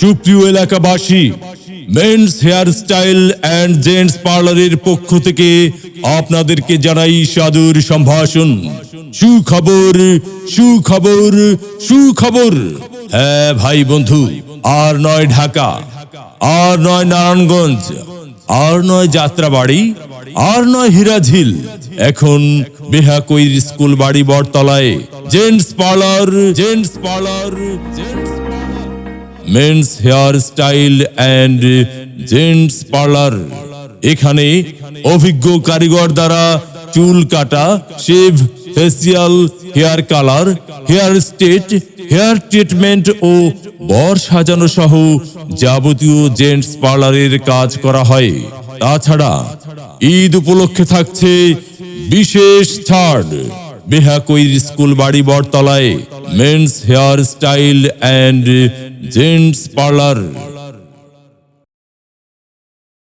সুপ্রিয় এলাকাবাসী men's hair style and gents পার্লারের পক্ষ থেকে আপনাদেরকে জানাই সাদুর সম্ভাষণ। সুখবর সুখবর সুখবর। হ্যাঁ ভাই বন্ধু, আর নয় ঢাকা, আর নয় নারায়ণগঞ্জ, আর নয় যাত্রাবাড়ি, আর নয় হীরাঝিল। এখন বেহাকইর স্কুল বাড়ি বটতলায়। Gents parlour gents parlour gents men's hairstyle and gents parlour এখানে অভিজ্ঞ কারিগর দ্বারা চুল কাটা shave facial hair colour hair straight hair treatment ও বর সাজানো সহ যাবতীয় জেন্টস পার্লারের কাজ করা হয়। তাছাড়া ঈদ উপলক্ষে থাকছে বিশেষ ছাড়। বেহাকইর স্কুল বাড়ি বটতলায় men's hairstyle and gents parlour